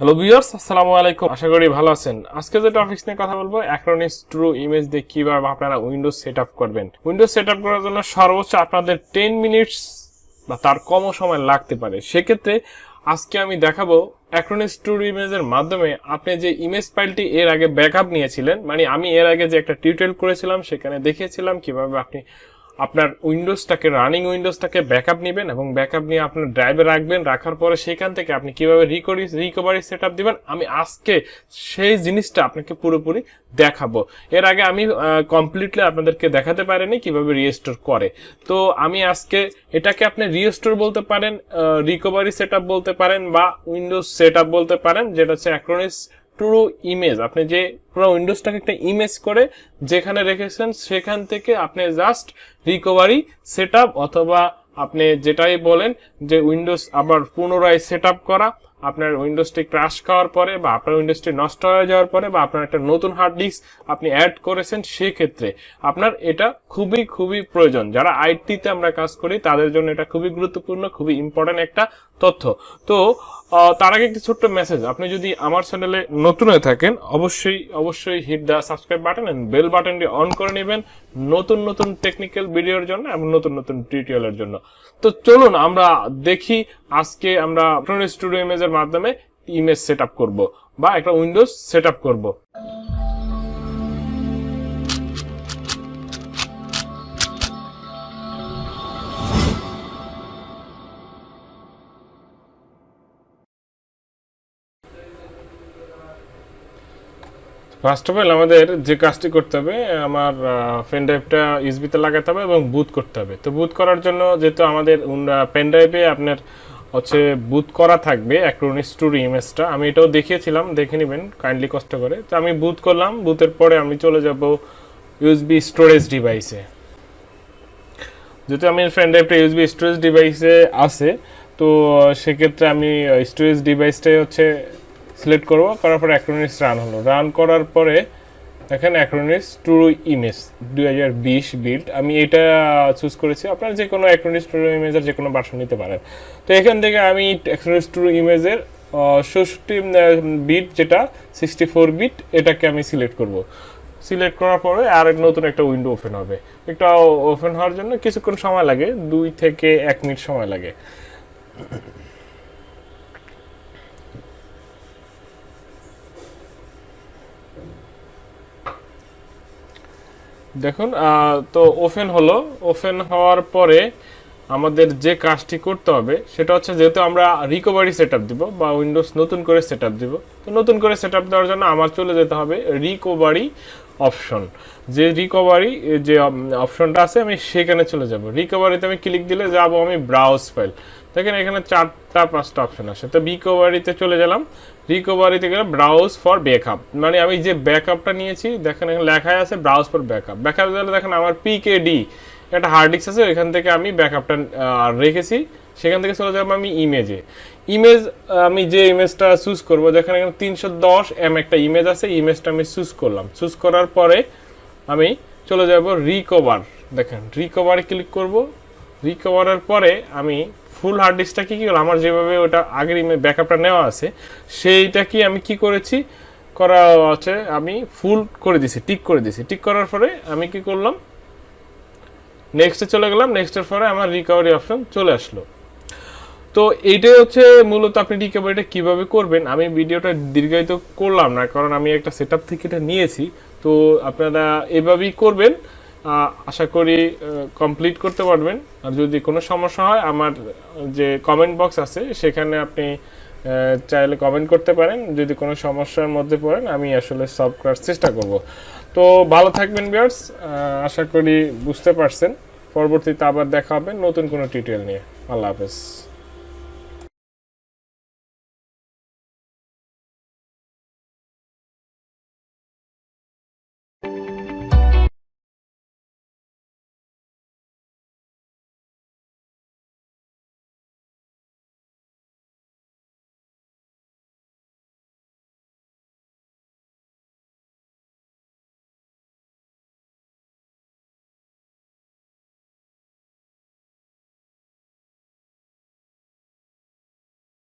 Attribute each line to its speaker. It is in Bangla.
Speaker 1: হ্যালো ভিউয়ার্স আসসালামু আলাইকুম আশা করি ভালো আছেন। আজকে যে টপিকস নিয়ে কথা বলব অ্যাক্রোনিক্স ট্রু ইমেজ দিয়ে কীভাবে আপনারা উইন্ডোজ সেট আপ করবেন। উইন্ডোজ সেট আপ করার জন্য সর্বোচ্চ আপনাদের টেন মিনিটস বা তার কমও সময় লাগতে পারে। সেক্ষেত্রে আজকে আমি দেখাবো অ্যাক্রোনিক্স ট্রু ইমেজের মাধ্যমে আপনি যে ইমেজ ফাইলটি এর আগে ব্যাকআপ নিয়েছিলেন মানে আমি এর আগে যে একটা টিউটোরিয়াল করেছিলাম, সেখানে দেখিয়েছিলাম কীভাবে আপনি আপনার উইন্ডোজটাকে, রানিং উইন্ডোজটাকে ব্যাকআপ নেবেন এবং ব্যাকআপ নিয়ে আপনার ড্রাইভে রাখবেন, রাখার পরে সেখান থেকে আপনি কীভাবে রিকভারি রিকভারি সেট আপ দিবেন, আমি আজকে সেই জিনিসটা আপনাকে পুরোপুরি দেখাবো। এর আগে আমি কমপ্লিটলি আপনাদেরকে দেখাতে পারিনি কীভাবে রিস্টোর করে। তো আমি আজকে এটাকে আপনি রিস্টোর বলতে পারেন রিকভারি সেট বলতে পারেন বা উইন্ডোজ সেট বলতে পারেন, যেটা হচ্ছে অ্যাক্রোনিস পুরো ইমেজ আপনি যে পুরো উইন্ডোজটাকে একটা ইমেজ করে যেখানে রেখেছেন, সেখান থেকে আপনি জাস্ট রিকভারি সেট অথবা আপনি যেটাই বলেন যে উইন্ডোজ আবার পুনরায় সেট করা, আপনার উইন্ডোজটি ক্রাশ খাওয়ার পরে বা আপনার উইন্ডোজটি নষ্ট হয়ে যাওয়ার পরে বা আপনার একটা নতুন হার্ড ডিস্ক আপনি অ্যাড করেছেন, সেক্ষেত্রে আপনার এটা খুবই খুবই প্রয়োজন। যারা আইটিতে আমরা কাজ করি, তাদের জন্য এটা খুবই গুরুত্বপূর্ণ, খুবই ইম্পর্টেন্ট একটা তথ্য। তো তার আগে একটি ছোট্ট মেসেজ আপনি যদি আমার চ্যানেলে নতুন হয়ে থাকেন, অবশ্যই অবশ্যই hit the subscribe button and bell বাটনটি অন করে নেবেন নতুন নতুন টেকনিক্যাল ভিডিওর জন্য এবং নতুন নতুন টিউটোরিয়ালের জন্য। তো চলুন, আমরা দেখি আজকে আমরা স্টুডিও ইমেজের মাধ্যমে ইমেজ সেট আপ করব বা একটা উইন্ডোজ সেট আপ করব। ফার্স্ট অফ অল আমাদের যে কাজটি করতে হবে, আমার পেন ড্রাইভটা ইউএসবিতে লাগাতে হবে এবং বুথ করতে হবে। তো বুথ করার জন্য যেহেতু আমাদের পেন ড্রাইভে আপনার হচ্ছে বুথ করা থাকবে অ্যাক্রোনিক্স টু। ইমেজটা আমি এটাও দেখিয়েছিলাম, দেখে নেবেন কাইন্ডলি কষ্ট করে। তো আমি বুথ করলাম বুথের পরে আমি চলে যাব ইউএসবি স্টোরেজ ডিভাইসে যেহেতু আমি পেন ড্রাইভটা ইউএসবি স্টোরেজ ডিভাইসে আছে, তো, সেক্ষেত্রে আমি স্টোরেজ ডিভাইসটাই হচ্ছে সিলেক্ট করব, করার পরে অ্যাক্রোনিক্স রান হলো। রান করার পরে দেখেন অ্যাক্রোনিক্স টু ইমেজ দুই হাজার বিশ বিল্ড আমি এটা চুজ করেছি। আপনার যে কোনো অ্যাক্রোনিক্স টু ইমেজের যে কোনো বাসন নিতে পারেন। তো এখান থেকে আমি অ্যাক্রোনিক্স টু ইমেজের ষষ্ঠী বিট যেটা সিক্সটি ফোর বিট এটাকে আমি সিলেক্ট করব। সিলেক্ট করার পরে আর এক নতুন একটা উইন্ডো ওপেন হবে। একটা ওপেন হওয়ার জন্য কিছুক্ষণ সময় লাগে, দুই থেকে এক মিনিট সময় লাগে। দেখুন তো ওপেন হলো। ওপেন হওয়ার পরে আমাদের যে কাজটি করতে হবে, সেটা হচ্ছে যেহেতু আমরা রিকভারি সেট আপ দিব বা উইন্ডোজ নতুন করে সেট আপ দিব, তো নতুন করে সেট আপ দেওয়ার জন্য আমার চলে যেতে হবে রিকভারি অপশন যে রিকভারি যে অপশনটা আছে, আমি সেখানে চলে যাব। রিকভারিতে আমি ক্লিক দিলে যাব আমি ব্রাউজ ফাইল দেখেন, এখানে চারটা, পাঁচটা অপশন আছে তো রিকভারিতে চলে গেলাম। রিকভারিতে গেলে ব্রাউজ ফর ব্যাকআপ মানে আমি যে ব্যাকআপটা নিয়েছি, দেখেন এখানে লেখায় আছে ব্রাউজ ফর ব্যাকআপ ব্যাকআপ দিলে দেখেন আমার পিকেডি একটা হার্ড ডিস্ক আছে, ওইখান থেকে আমি ব্যাকআপটা রেখেছি। সেখান থেকে চলে যাব আমি ইমেজে ইমেজ আমি যে ইমেজটা চুজ করব, দেখেন এখানে তিনশো দশ এম একটা ইমেজ আছে ইমেজটা আমি চুজ করলাম। চুজ করার পরে আমি চলে যাব রিকভার দেখেন রিকভারে ক্লিক করব রিকভারের পরে আমি ফুল হার্ড ডিস্কটা কি করলাম আমার যেভাবে ওটা আগের ব্যাকআপটা নেওয়া আছে, সেইটা কি আমি কি করেছি? করা আছে আমি ফুল করে দিছি টিক করে দিছি। টিক করার পরে আমি কি করলাম? নেক্সটে চলে গেলাম নেক্সটের পরে আমার রিকভারি অপশন চলে আসলো। তো এইটাই হচ্ছে মূলত আপনি রিকভারিটা কীভাবে করবেন? আমি ভিডিওটা দীর্ঘায়িত করলাম না, কারণ আমি একটা সেট থেকে এটা নিয়েছি। তো আপনারা এভাবেই করবেন। আশা করি কমপ্লিট করতে পারবেন। আর যদি কোনো সমস্যা হয়, আমার যে কমেন্ট বক্স আছে, সেখানে আপনি চাইলে কমেন্ট করতে পারেন। যদি কোনো সমস্যার মধ্যে পড়েন, আমি আসলে সলভ করার চেষ্টা করব। তো ভালো থাকবেন বিয়ার্স আশা করি বুঝতে পারছেন। পরবর্তীতে আবার দেখা হবে নতুন কোনো টিউটোরিয়াল নিয়ে। আল্লাহ হাফেজ।